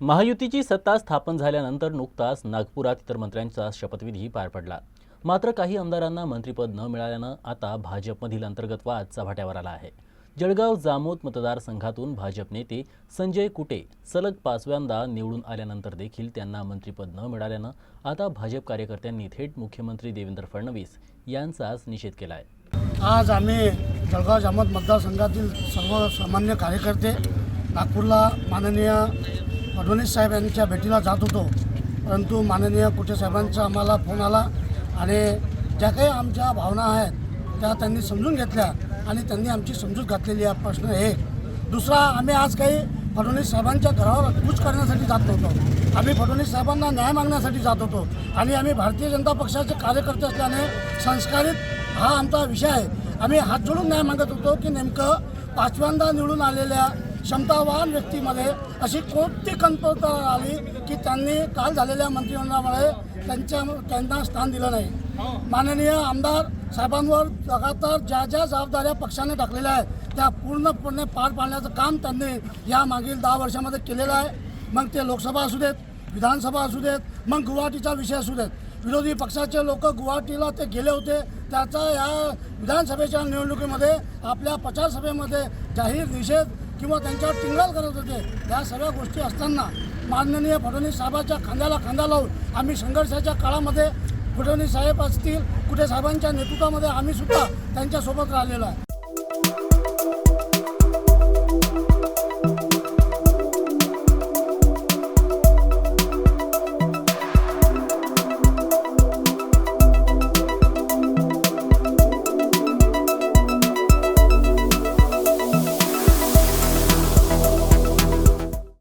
महायुतीची सत्ता स्थापन झाल्यानंतर नुकताच नागपुरात इतर मंत्र्यांचा शपथविधी पार पडला. मात्र काही आमदारांना मंत्रिपद न मिळाल्यानं आता भाजपमधील अंतर्गत वाद चव्हाट्यावर आला आहे. जळगाव जामोद मतदारसंघातून भाजप नेते संजय कुटे सलग पाचव्यांदा निवडून आल्यानंतर देखील त्यांना मंत्रिपद न मिळाल्यानं आता भाजप कार्यकर्त्यांनी थेट मुख्यमंत्री देवेंद्र फडणवीस यांचाच निषेध केला आहे आज आम्ही जळगाव जामोद मतदारसंघातील सर्व सामान्य कार्यकर्ते नागपूरला माननीय फडणवीस साहेब यांच्या भेटीला जात होतो. परंतु माननीय कुठे साहेबांचा आम्हाला फोन आला आणि ज्या काही आमच्या भावना आहेत त्या त्यांनी समजून घेतल्या आणि त्यांनी आमची समजूत घातलेली आहे. प्रश्न एक दुसरा आम्ही आज काही फडणवीस साहेबांच्या घरावर कूच करण्यासाठी जात नव्हतो. आम्ही फडणवीस साहेबांना न्याय मागण्यासाठी जात होतो आणि आम्ही भारतीय जनता पक्षाचे कार्यकर्ते असल्याने संस्कारित हा आमचा विषय आहे. आम्ही हात जोडून न्याय मागत होतो की नेमकं पाचव्यांदा निवडून आलेल्या क्षमतावान व्यक्तीमध्ये अशी कोणती कमतरता आली की त्यांनी काल झालेल्या मंत्रिमंडळामुळे त्यांच्या त्यांना स्थान दिलं नाही? माननीय आमदार साहेबांवर लगातार ज्या ज्या जबाबदाऱ्या पक्षाने टाकलेल्या आहेत त्या पूर्णपणे पार पाडण्याचं काम त्यांनी या मागील दहा वर्षामध्ये केलेलं आहे. मग ते लोकसभा असू देत विधानसभा असू देत मग गुवाहाटीचा विषय असू देत. विरोधी पक्षाचे लोक गुवाहाटीला ते गेले होते. त्याचा या विधानसभेच्या निवडणुकीमध्ये आपल्या प्रचारसभेमध्ये जाहीर निषेध किंवा त्यांच्यावर टिंगल करत होते. या सगळ्या गोष्टी असताना माननीय फडणवीस साहेबाच्या खांद्याला खांदा लावून आम्ही संघर्षाच्या काळामध्ये फडणवीस साहेब असतील कुठे साहेबांच्या नेतृत्वामध्ये आम्ही सुद्धा त्यांच्यासोबत राहिलेलो आहे.